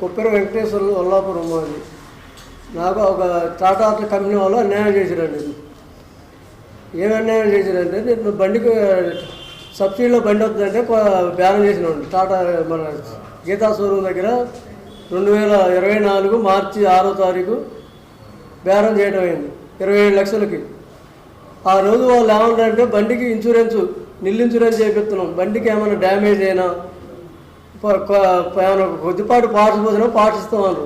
కొప్పేరు వెంకటేశ్వర వల్లాపురం అది నాకు ఒక టాటా కంపెనీ వాళ్ళు అన్యాయం చేశారండి. ఏం అన్యాయం చేశారంటే నేను బండికి సబ్సిడీలో బండి వస్తుందంటే బ్యాన్ చేసినాడు టాటా మన గీతా షోరూమ్ దగ్గర రెండు వేల ఇరవై నాలుగు మార్చి ఆరో తారీఖు బేరం చేయడం అయింది. ఇరవై ఏడు లక్షలకి. ఆ రోజు వాళ్ళు ఏమన్నారంటే బండికి ఇన్సూరెన్స్ నిల్ ఇన్సూరెన్స్ చేపిస్తున్నాం. బండికి ఏమైనా డ్యామేజ్ అయినా ఏమైనా కొద్దిపాటు పార్ట్స్ పోసినా పార్ట్స్ ఇస్తామన్నారు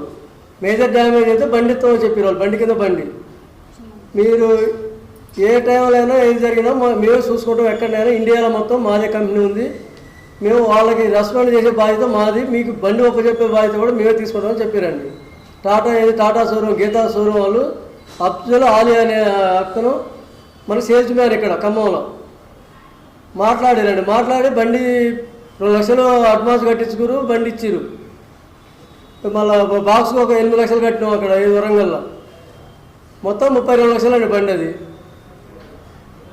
మేజర్ డ్యామేజ్ అయితే బండి ఇస్తామని వాళ్ళు బండి కింద బండి. మీరు ఏ టైంలో అయినా ఏది జరిగినా మేము మేమే ఎక్కడైనా. ఇండియాలో మొత్తం మాదే కంపెనీ ఉంది. మేము వాళ్ళకి రెస్పాండ్ చేసే బాధ్యత మాది. మీకు బండి ఒప్పచెప్పే బాధ్యత కూడా మేమే తీసుకుంటామని చెప్పారండి. టాటా ఏది? టాటా షోరూమ్ గీతా షోరూమ్ వాళ్ళు అఫ్జల్ ఆలి అనే అతను మన సేల్స్ మ్యాన్ ఇక్కడ ఖమ్మంలో. మాట్లాడారండి. మాట్లాడి బండి రెండు లక్షలు అడ్వాన్స్ కట్టించుకురు బండి ఇచ్చిరు. మళ్ళీ బాక్స్కి ఒక ఎనిమిది లక్షలు కట్టినాం అక్కడ ఈ వరంగల్లో. మొత్తం ముప్పై రెండు లక్షలు అండి బండి అది.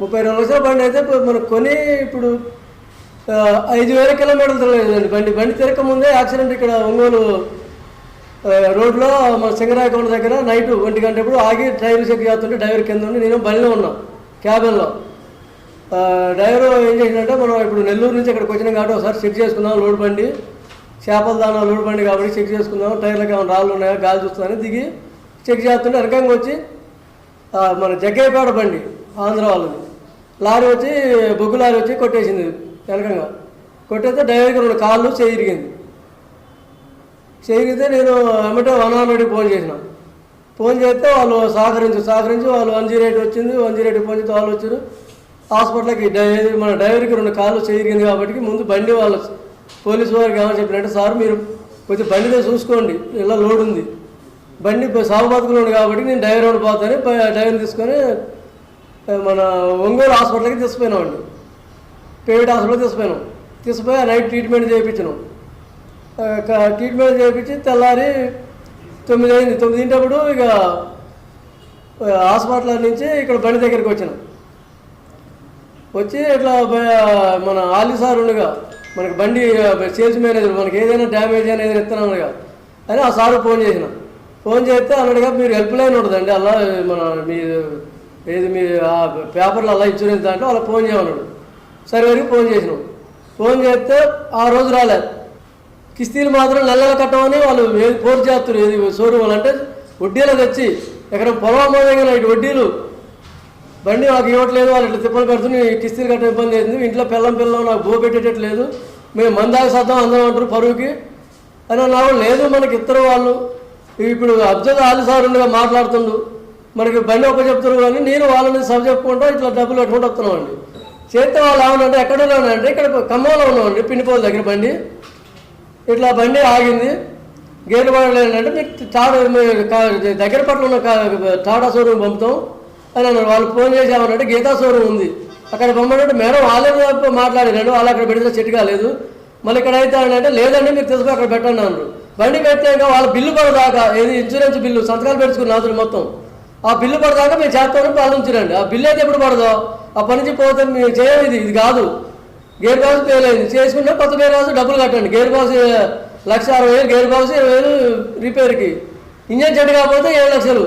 ముప్పై రెండు లక్షల బండి అయితే మనం కొని ఇప్పుడు ఐదు వేల కిలోమీటర్లు తిరగలేదండి బండి. బండి తిరగక ముందే యాక్సిడెంట్ ఇక్కడ ఒంగోలు రోడ్లో మన సింగరాయకొండ దగ్గర నైట్ ఒంటి గంట ఆగి డ్రైవర్ చెక్ చేస్తుంటే డ్రైవర్ కింద ఉండి నేను బండిలో ఉన్నాం క్యాబిన్లో. డ్రైవర్ ఏం చేసిందంటే మనం ఇప్పుడు నెల్లూరు నుంచి ఇక్కడికి వచ్చినాం కాబట్టి ఒకసారి చెక్ చేసుకుందాం లోడ్ బండి. చేపల దానా లోడ్ బండి కాబట్టి చెక్ చేసుకుందాం. టైర్లకు ఏమైనా రాళ్ళు ఉన్నాయా గాలి చూస్తుందని దిగి చెక్ చేస్తుంటే వెనకంగా వచ్చి మన జగ్గయ్యపేట బండి ఆంధ్ర వాళ్ళది. లారీ వచ్చి బొగ్గు లారీ వచ్చి కొట్టేసింది వెనకంగా. కొట్టేస్తే డ్రైవర్కి రెండు కాళ్ళు చేయిరిగింది. చేయిరిగితే నేను వెంబటే వన్ హండ్రెడ్కి ఫోన్ చేసిన. ఫోన్ చేస్తే వాళ్ళు సహకరించు సహకరించి వాళ్ళు వన్ జీరో ఎయిట్ వచ్చింది వన్ జీరో ఎయిట్ ఫోన్ చేస్తే వాళ్ళు వచ్చారు. హాస్పిటల్కి డై- మన డ్రైవర్కి రెండు కాళ్ళు చేయిరిగింది కాబట్టి ముందు బండి వాళ్ళు పోలీసు వారికి ఏమని చెప్పినట్టు సార్ మీరు కొంచెం బండిదే చూసుకోండి ఇలా లోడ్ ఉంది. బండి సాగు బతుకులు ఉంది కాబట్టి నేను డ్రైవర్ వాడు పోతాను డ్రైవర్ తీసుకొని మన ఒంగోలు హాస్పిటల్కి తీసుకుపోయినామండి. Private hospital తీసుకుపోయినాం. తీసుకుపోయి ఆ నైట్ ట్రీట్మెంట్ చేయించినాం. ట్రీట్మెంట్ చేయించి తెల్లారి తొమ్మిది అయింది. తొమ్మిదింటప్పుడు ఇక హాస్పిటల్ నుంచి ఇక్కడ బండి దగ్గరికి వచ్చినాం. వచ్చి ఇట్లా మన ఆలీ సార్ ఉండగా మనకి బండి సేల్స్ మేనేజర్ మనకి ఏదైనా డ్యామేజ్ అయినా ఏదైనా ఇస్తున్నానుగా అని ఆ సార్ ఫోన్ చేసిన. ఫోన్ చేస్తే అన్నట్టుగా మీరు హెల్ప్ లైన్ ఉంటుందండి అలా మన మీ ఏది మీ ఆ పేపర్లో అలా ఇన్సూరెన్స్ దాంట్లో అలా ఫోన్ చేయమన్నాడు. సరే వరకు ఫోన్ చేసినాం. ఫోన్ చేస్తే ఆ రోజు రాలేదు కిస్తీలు మాత్రం నెల కట్టమని వాళ్ళు ఏది ఫోర్ చేస్తారు ఏది షోరూమ్ అంటే వడ్డీలో తెచ్చి ఎక్కడ పొలం అమ్మదగిన ఇటు వడ్డీలు బండి నాకు ఇవ్వట్లేదు వాళ్ళు ఇట్లా తిప్పలు పెడుతుని కిస్తీలు కట్టే ఇబ్బంది అయింది ఇంట్లో పిల్లం పిల్లం నాకు బో పెట్టేటట్లేదు మేము మందాకి సద్దాం అందరం అంటారు పరువుకి. అని అన్నావు లేదు మనకి ఇద్దరు వాళ్ళు. ఇప్పుడు అబ్జల్ ఆలి సార్ ఉండగా మాట్లాడుతుండు. మనకి బండి ఒక చెప్తారు కానీ నేను వాళ్ళని సభ చెప్పుకుంటా ఇట్లా డబ్బులు కట్టుకుంటూ వస్తున్నామండి. చేస్తే వాళ్ళు ఏమన్నా ఎక్కడ ఉన్నానంటే ఇక్కడ ఖమ్మంలో ఉన్నామండి పిండిపోల దగ్గర బండి. ఇట్లా బండి ఆగింది. గేట్ పడలేదంటే మీకు టాటా దగ్గర పట్ల ఉన్న టాటా షోరూమ్ పంపుతాం. అని అన్నారు వాళ్ళు ఫోన్ చేసామనంటే గీతా షోరూమ్ ఉంది. అక్కడ పంపమంటే మేడం వాళ్ళే మాట్లాడినాడు వాళ్ళు అక్కడ పెడితే చెట్టు కాలేదు. మళ్ళీ ఇక్కడ అయితే అంటే లేదండి మీరు తీసుకుని అక్కడ పెట్టండి అన్నారు బండి పెట్టాక వాళ్ళ బిల్లు పడదాకా ఏది ఇన్సూరెన్స్ బిల్లు సంతకాలు పెట్టుకున్న అతను మొత్తం. ఆ బిల్లు పడదాకా మేము చేస్తామని పాలించరండి. ఆ బిల్లు అయితే ఎప్పుడు పడదో? ఆ పని నుంచి పోతే మేము చేయాలి ఇది ఇది కాదు. గేర్ బాక్స్ పేలేదు చేసుకుంటే కొత్త గేర్ బాక్స్ డబ్బులు కట్టండి. గేర్ బాక్స్ లక్ష అరవై వేలు గేర్ బాక్స్ ఇరవై వేలు రిపేర్కి ఇంజన్ చెడ్డ కాకపోతే ఏడు లక్షలు.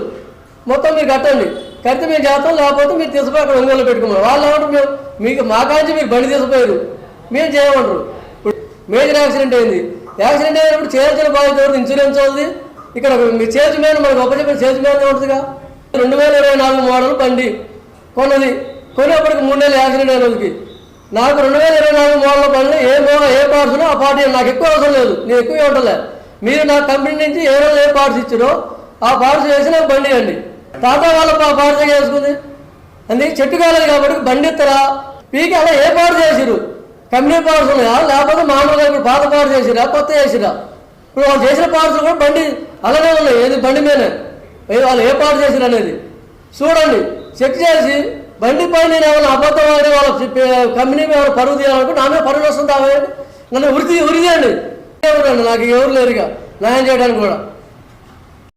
మొత్తం మీరు కట్టండి. కడితే మేము చేస్తాం లేకపోతే మీరు తీసుకుపోయి అక్కడ ఒంగోలు పెట్టుకున్నారు. వాళ్ళు ఏమంటారు మేము మీకు మా కాంచి మీకు బండి తీసుకుపోయారు. మేము చేయమంటారు. ఇప్పుడు మేజర్ యాక్సిడెంట్ అయింది యాక్సిడెంట్ అయినప్పుడు చేయాల్సిన బాధ్యత ఎవరిది? ఇన్సూరెన్స్ ఉంది ఇక్కడ మీ చేతి మీద మనకు ఒప్పచెప్పిన చేతి మీద ఉంటుందిగా రెండు వేల ఇరవై నాలుగు మోడల్ బండి కొన్నది. కొనేప్పటికి మూడు నెలలు యాక్సిడెంట్ అయిన రోజుకి నాకు రెండు వేల ఇరవై నాలుగు మోడల్ బండ్లు ఏ మోడల్ ఏ పార్ట్స్ ఉన్నా ఆ పార్టీ నాకు ఎక్కువ అవసరం లేదు. నేను ఎక్కువ ఇవ్వటలే మీరు నా కంపెనీ నుంచి ఏ రోజు ఏ పార్ట్స్ ఇచ్చారో ఆ పార్ట్స్ వేసి నాకు బండి అండి తాత వాళ్ళ పా- చేసుకుంది వేసుకుంది చెట్టు కాలేదు కాబట్టి బండి పీకి అలా ఏ పార్ట్స్ చేసిరు కంపెనీ పార్ట్స్ ఉన్నాయా? లేకపోతే మామూలుగా ఇప్పుడు పాత పార్ట్స్ చేసిరా కొత్త చేసిరా ఇప్పుడు వాళ్ళు చేసిన పార్ట్స్ కూడా బండి అలానే ఉన్నాయి. ఏది బండి మీదనే? వాళ్ళు ఏ పార్ట్ చేసిరు అనేది? చూడండి. చెక్ చేసి బండి పైన నేను ఏమైనా అబద్ధం ఆడి వాళ్ళ చెప్పే- కంపెనీ ఏమైనా పరుగు తీయాలనుకో నా మీద పరువు వస్తుంది నన్ను ఉరి తీ- ఉరి ఎవరండి నాకు ఎవరు లేరుగా. న్యాయం చేయడానికి కూడా.